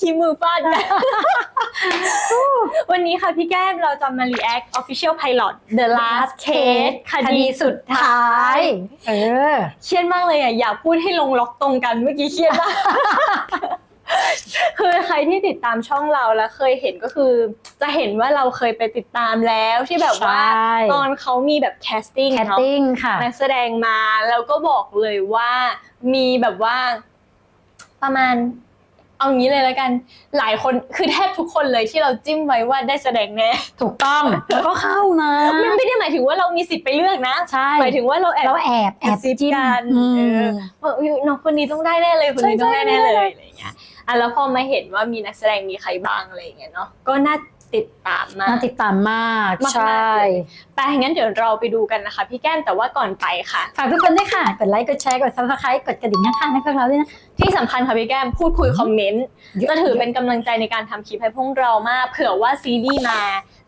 กี้มือฟาดกันวันนี้ค่ะพี่แก้มเราจะมา react official pilot The Last Case คดีสุดท้าย เออ เครียดมากเลยอะ อยากพูดให้ลงล็อกตรงกันเมื่อกี้เครียดมาก คือใครที่ติดตามช่องเราแล้วเคยเห็นก็คือ จะเห็นว่าเราเคยไปติดตามแล้วที่แบบว่า ใช่ ตอนเขามีแบบแคสติ้งแคตเนาะ ติ้งค่ะ นักแสดงมาแล้วก็บอกเลยว่ามีแบบว่า ประมาณ เอางี้เลยแล้วกันหลายคนคือแทบทุกคนเลยที่เราจิ้มไว้ว่าได้แสดงแน่ถูกต้องแล้วก็เข้านะมันไม่ได้หมายถึงว่าเรามีสิทธิ์ไปเลือกนะใช่หมายถึงว่าเราแอบเราแอบแอบกระซิบจิ้มกันอืเอมอว่าอุ๊ยน้องคนนี้ต้องได้แน่เลยคนนี้ใช่ต้องได้แน่ใช่เลยอะไรอย่างเงี้ยอะแล้วพอมาเห็นว่ามีนักแสดงมีใครบ้างอะไรอย่างเงี้ยเนาะก็น่า ติดตามมาก น่าติดตามมาก มากๆ ใช่เลยแต่งั้นเดี๋ยวเราไปดูกันนะคะ พี่แก้มแต่ว่าก่อนไปค่ะ ฝากทุกคนด้วยค่ะ กดไลค์ กดแชร์ กด subscribe กดกระดิ่งข้างๆให้พวกเราด้วยนะ ที่สำคัญค่ะพี่แก้มพูดคุยคอมเมนต์เยอะจะถือเป็นกำลังใจในการทำคลิปให้พวกเรามาก เผื่อว่าซีรีส์มา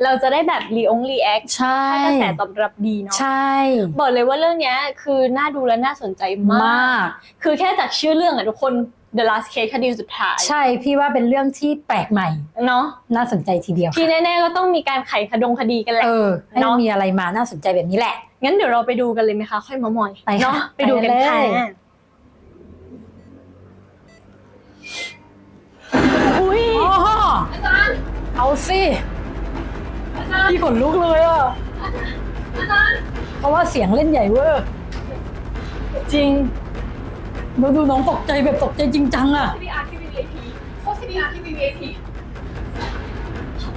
เราจะได้แบบรีองรีแอคใช่ ถ้ากระแสตอบรับดีเนาะใช่ บอกเลยว่าเรื่องเนี้ยคือน่าดูและน่าสนใจมากมาก คือแค่จากชื่อเรื่องอะทุกคน The Last Case คดีสุดท้าย ใช่พี่ว่าเป็นเรื่องที่แปลกใหม่ เนาะน่าสนใจทีเดียวที่แน่ๆก็ต้องมีการไขคดงคดีกันแหละ เออให้เนอะมีอะไรมาน่าสนใจแบบนี้แหละ งั้นเดี๋ยวเราไปดูกันเลยไหมคะ ค่อยมามอยไปค่ะเนาะไปดูกันไปค่ะเลย อุ้ยอ๋อเอาสิพี่ขนลุกเลยอะเพราะว่าเสียงเล่นใหญ่เวอร์จริง ดูดูน้องตกใจแบบตกใจจริงจังอะ CPR ที่ VIP โค้ช CPR ที่ VIP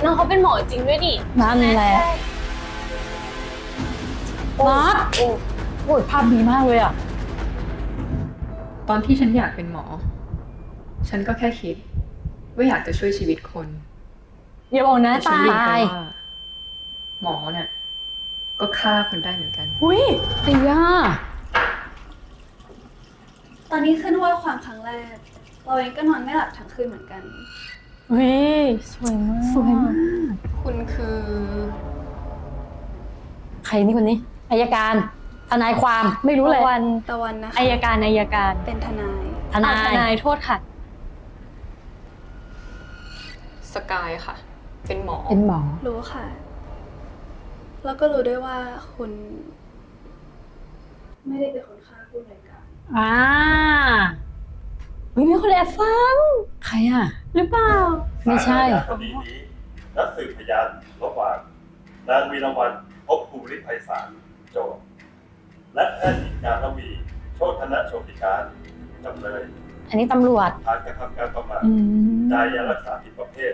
น้องเขาเป็นหมอจริงด้วยดินั่นแหละนัดโอ้โอ้ยภาพดีมากเลยอะตอนที่ฉันอยากเป็นหมอ ฉันก็แค่คิด ว่าอยากจะช่วยชีวิตคนอย่าบอกนะแต่ฉัตานยรู้ตายว่าหมอเนี่ยก็ฆ่าคนได้เหมือนกัน อุ้ยเตีย ตอนนี้ขึ้นว่าความครั้งแรก เราเองก็นอนไม่หลับทั้งคืนเหมือนกันอุ้ยสวยมากสวยมาก คุณคือ ใครนี่คนนี้อายการทนายความไม่รู้เลยวันตะวันนะคะอายการอายการเป็นทนายทนาอะทยนายโทษค่ะ สกายค่ะ เป็นหมอเป็นหมอรู้ค่ะ แล้วก็รู้ด้วยว่าคุณ ไม่ได้เป็นคนฆ่าผู้บริ การอ่าอุ้ยมีคนแอบฟัง ใครอะ หรือเปล่า ไม่ใช่ คดีนี้นัดสืบพยานระหว่างนางวีรวันพบภูริไพศาลโจทย์และแพทย์หญิงการระวีโชธนโชติการจำเลยอันนี้ตำรวจ ฐานกระทำการประมาทอืมจ่ายยารักษาผิดประเภท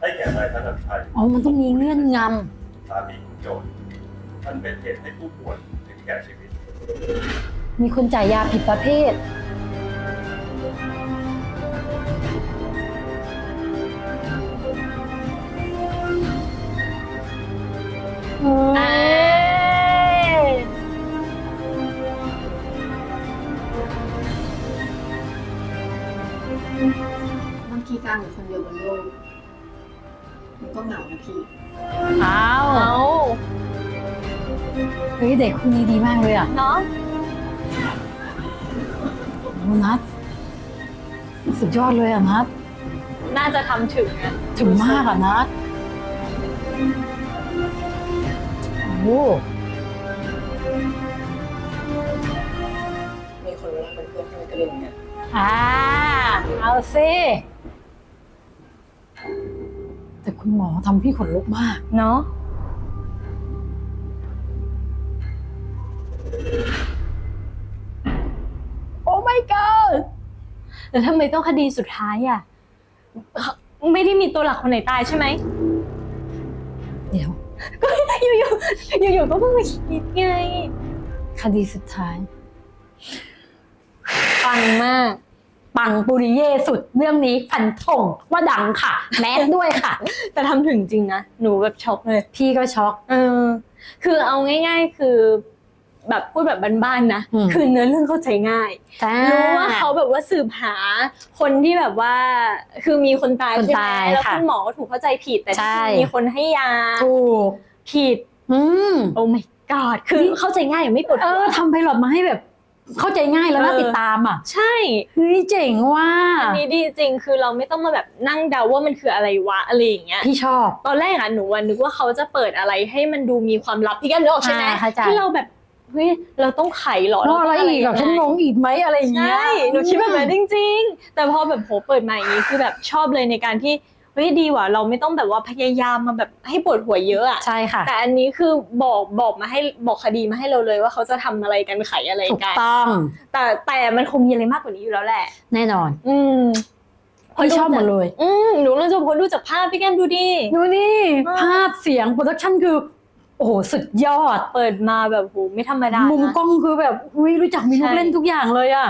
ให้แก่นายธนันชัยอ๋อ มันต้องมีเงื่อนงสามีของโจทย์มันเป็นเหตุให้ผู้ป่วยถึงแก่ชีวิตำ มีคนจ่ายยาผิดประเภท เอเอ้อยบางทีการอยู่คนเดียวบนโลกมันก็เหงานะพี่เอาเอาเฮ้ยเด็กคนนี้ดีมากเลยอะ เนาะโอ้ นัดสุดยอดเลยอะนัดน่าจะทำถึงอะถึงมากอะนัดโอ้มีคนรักเป็นเพื่อนให้ก็เรื่องเนี้ยอ่าเอาสิแต่คุณหมอทำพี่ขนลุกมาก เนาะ my god แต่ทำไมต้องคดีสุดท้ายอะ ไม่ได้มีตัวหลักคนไหนตายใช่ไหม เดี๋ยวอยู่ๆอยู่ๆก็เพิ่งมาคิดไง คดีสุดท้ายฟังมาก ปังปุริเย่สุดเรื่องนี้ฟันธงว่าดังค่ะ แมสด้วยค่ะ แต่ทำถึงจริงนะ หนูแบบช็อกเลย พี่ก็ช็อก เออ คือเอาง่าย ๆ คือ แบบพูดแบบบ้านๆนะ อืม คือเนื้อเรื่องเข้าใจง่าย รู้ว่าเขาแบบว่าสืบหาคนที่แบบว่าคือมีคนตายคนใช่ไหมตายแล้วค่ะคุณหมอก็ถูกเข้าใจผิดแต่ใช่ ที่มีคนให้ยาถูกผิด อืม โอ้ my god คือเข้าใจง่ายไม่ปวดเอหัวอทำไพลอตมาให้แบบ เข้าใจง่ายแล้วน่าเออติดตามอะใช่ เฮ้ยเจ๋งว่าอันนี้ดีจริงคือเราไม่ต้องมาแบบนั่งเดาว่ามันคืออะไรวะอะไรอย่างเงี้ย พี่ชอบ ตอนแรกอะหนูอะนึกว่าเขาจะเปิดอะไรให้มันดูมีความลับพี่แก้มนึกออกใช่ไหมอ่าเข้าใจ ที่เราแบบ เฮ้ยเราต้องไขเหรอแล้วอะไรเาต้อีกยัอะไฉันงงอีกไหมอะไรอย่างเงี้ยใช่หนูคิดแบบนั้นจริง ๆ แต่พอแบบโหเปิดมาอย่างนี้คือแบบชอบเลยในการที่เฮ้ยดีว่ะเราไม่ต้องแบบว่าพยายามมาแบบให้ปวดหัวเยอะอะใช่ค่ะ แต่อันนี้คือบอกบอกมาให้บอกคดีมาให้เราเลยว่าเขาจะทำอะไรกันไขอะไรถูกกันต้อง แต่แต่มันคงมีอะไรมากกว่านี้อยู่แล้วแหละ แน่นอน อืมพี่ชอบหมดเลย อืมหนูเราจะพอดูจากภาพพี่แก้มดูดิ ดูนี่อ่าภาพเสียงโปรดักชั่นคือ โอ้โหสุดยอด เปิดมาแบบโหไม่ธรรมดามุมนะ กล้องคือแบบอุ้ยรู้จักมีลูกใช่ เล่นทุกอย่างเลยอะ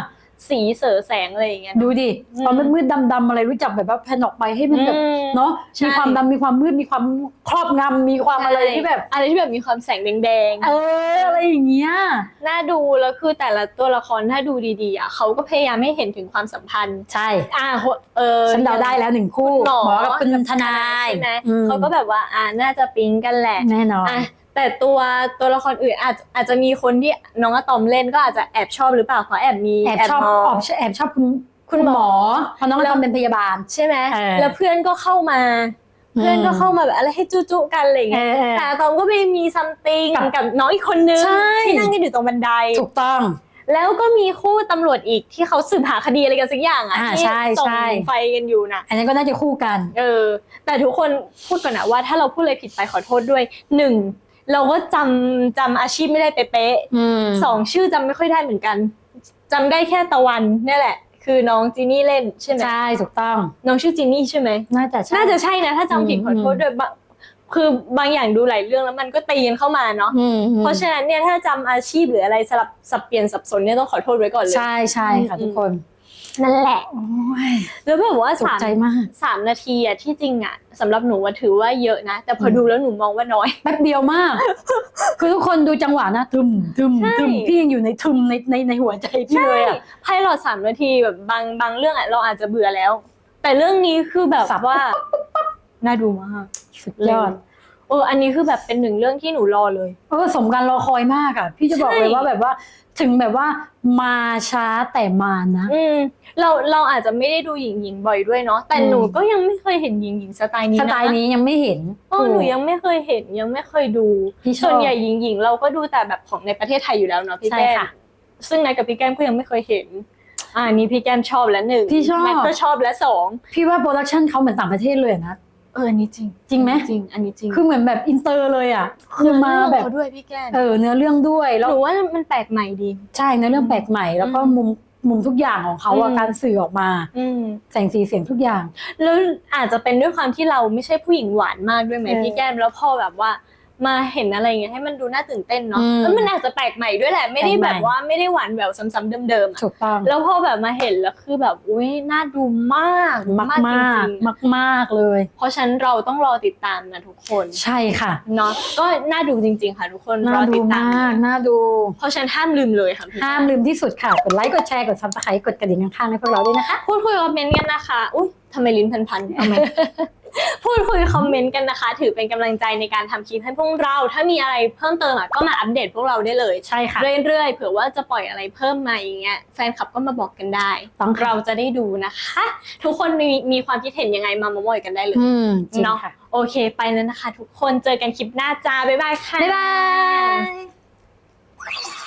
สีเสอแสงอะไรอย่างเงี้ย ดูดิอืมตอนมืดๆดำๆอะไรรู้จักแบบว่าแผ่นออกไปให้มันแบบอืมเนาะใช่มีความดำมีความมืดมีความครอบงำมีความอะไรที่แบบอะไรที่แบบมีความแสงแดงเอออะไรอย่างเงี้ยๆน่าดูแล้วคือแต่ละตัวละครถ้าดูดีๆอะเขาก็พยายามให้เห็นถึงความสัมพันธ์ ใช่อ่าเออฉันเดาได้แล้วหนึ่งคู่คุณหมอหมอกับคุณทนายใช่ไหมอืมเขาก็แบบว่าอ่าน่าจะปิ๊งกันแหละแน่นอนอะ แต่ตัวตัวละครอื่นอาจอาจจะมีคนที่น้องอะตอมเล่นก็อาจจะแอบชอบหรือเปล่าเพราะแอบมีแอบชอบมงแอบชอบแอบชอบคุณคุณหมอ เพราะน้องแล้ว ทำเป็นพยาบาล ใช่ไหมเออแล้วเพื่อนก็เข้ามาอืมเพื่อนก็เข้ามาแบบอะไรให้จุจุๆกันอะไรอย่างเอเงี้ยอเออแต่อะตอมก็ไปมีซัมติงกับกับน้องอีกคนนึงใช่ ที่นั่งกันอยู่ตรงบันได ถูกต้อง แล้วก็มีคู่ตำรวจอีกที่เขาสืบหาคดีอะไรกันสักอย่างอะอ่าที่ใช่ส่งใช่ ไฟกันอยู่น่ะ อันนั้นก็น่าจะคู่กัน เออแต่ทุกคนพูดก่อนนะว่าถ้าเราพูดอะไรผิดไปขอโทษด้วยหนึ่ง เราก็จำจำอาชีพไม่ได้เป๊ะอืมๆสองชื่อจำไม่ค่อยได้เหมือนกันจำได้แค่ตะวันนี่แหละ คือน้องจีนี่เล่นใช่ไหมใช่ถูกต้องน้องชื่อจีนี่ใช่ไหมน่าจะใช่ น่าจะใช่นะ ถ้าจำผิดอืม ขอโทษด้วยบางคือบางอย่างดูหลายเรื่องแล้วมันก็ตีกันเข้ามาเนาะอืมอืมเพราะฉะนั้นเนี่ยถ้าจำอาชีพหรืออะไรสลับสับเปลี่ยนสับสนเนี่ยต้องขอโทษไว้ก่อนเลย ใช่ใช่ค่ะอืม ทุกคน นั่นแหละโอ้ยแล้วแบบว่าตกสามใจมากสามนาทีอะที่จริงอะสำหรับหนูว่าถือว่าเยอะนะ แต่พอดูแล้วหนูมองว่าน้อยแป๊บเดียวมาก คือทุกคนดูจังหวะนะทึมทึมใช่ทึมพี่ยังอยู่ในทึมในในในหัวใจพี่เลยอะไพ่หลอดสามนาทีแบบบางบางเรื่องอะเราอาจจะเบื่อแล้ว แต่เรื่องนี้คือแบบสับว่าน่าดูมากสุดยอดเอออันนี้คือแบบเป็นหนึ่งเรื่องที่หนูรอเลยเออสมการรอคอยมากอะ พี่จะบอกใช่เลยว่าแบบว่า ถึงแบบว่ามาช้าแต่มานะ อืมเราเราอาจจะไม่ได้ดูหญิงหญิงบ่อยด้วยเนาะแต่อืม หนูก็ยังไม่เคยเห็นหญิงหญิงสไตล์นี้สนะไตล์นี้ยังไม่เห็นเออหนูยังไม่เคยเห็นยังไม่เคยดู พี่ชอบส่วนใหญ่หญิงหญิงเราก็ดูแต่แบบของในประเทศไทยอยู่แล้วเนาะพี่ใช่แก้มค่ะซึ่งนายกับพี่แก้มก็ยังไม่เคยเห็น อ่านี่พี่แก้มชอบแล้วหนึ่งพี่ชอบ แมทก็ชอบแล้วสอง พี่ว่าโปรดักชันเขาเหมือนต่างประเทศเลยอะนะ เอออันนี้จริงจริงไหม จริง อันนี้จริงคือเหมือนแบบอินเตอร์เลยอะ คือมาแบบเขด้วยพี่แก้มเออเนื้อเรื่องด้วยแล้วหนูว่ามันแปลกใหม่ดีใช่เนื้อเรื่องแปลกใหม่แล้วก็อืมมุมมุมทุกอย่างของเขาอะอืมการสื่อออกมาอืมแสงสีเสียงทุกอย่าง แล้วอาจจะเป็นด้วยความที่เราไม่ใช่ผู้หญิงหวานมากด้วยไหมเออพี่แก้มแล้วพอแบบว่า มาเห็นอะไรอย่างเงี้ยให้มันดูน่าตื่นเต้นเนาะอืมแล้วมันอาจจะแปลกใหม่ด้วยแหละ ไม่ได้แปลกใหม่แบบว่าไม่ได้หวานแหววซ้ำๆเดิมๆอะถูกต้องแล้วพอแบบมาเห็นแล้วคือแบบอุ้ยน่าดูมากมากจมากริงๆมากมากๆเลย เพราะฉะนั้นเราต้องรอติดตามนะทุกคนใช่ค่ะเนาะก็น่าดูจริง ๆ ค่ะ ทุกคนน่ารอดูติดตามากน่าดู เพราะฉะนั้นห้ามลืมเลยค่ะพี่ห้ามลืมที่สุดค่ะ กดไลค์ กดแชร์ กดซับสไครต์กดกระดิ่งข้างๆให้พวกเราด้วยนะคะ พูดคุยคอมเมนต์กันนะคะ อุ้ยทำไมลิ้นพันๆเอาไหม พูดคุยคอมเมนต์กันนะคะ ถือเป็นกำลังใจในการทำคลิปให้พวกเรา ถ้ามีอะไรเพิ่มเติมอะก็มาอัปเดตพวกเราได้เลย ใช่ค่ะ เรื่อยๆ เผื่อว่าจะปล่อยอะไรเพิ่มมาอย่างเงี้ยแฟนคลับก็มาบอกกันได้ต้องค่ะ เราจะได้ดูนะคะ ทุกคนมีมีความคิดเห็นยังไงมามาบ่อยกันได้เลย อืมจริงเนาะ ค่ะ โอเคไปแล้วนะคะ ทุกคนเจอกันคลิปหน้าจ้าบ๊ายบายค่ะ บ๊ายบาย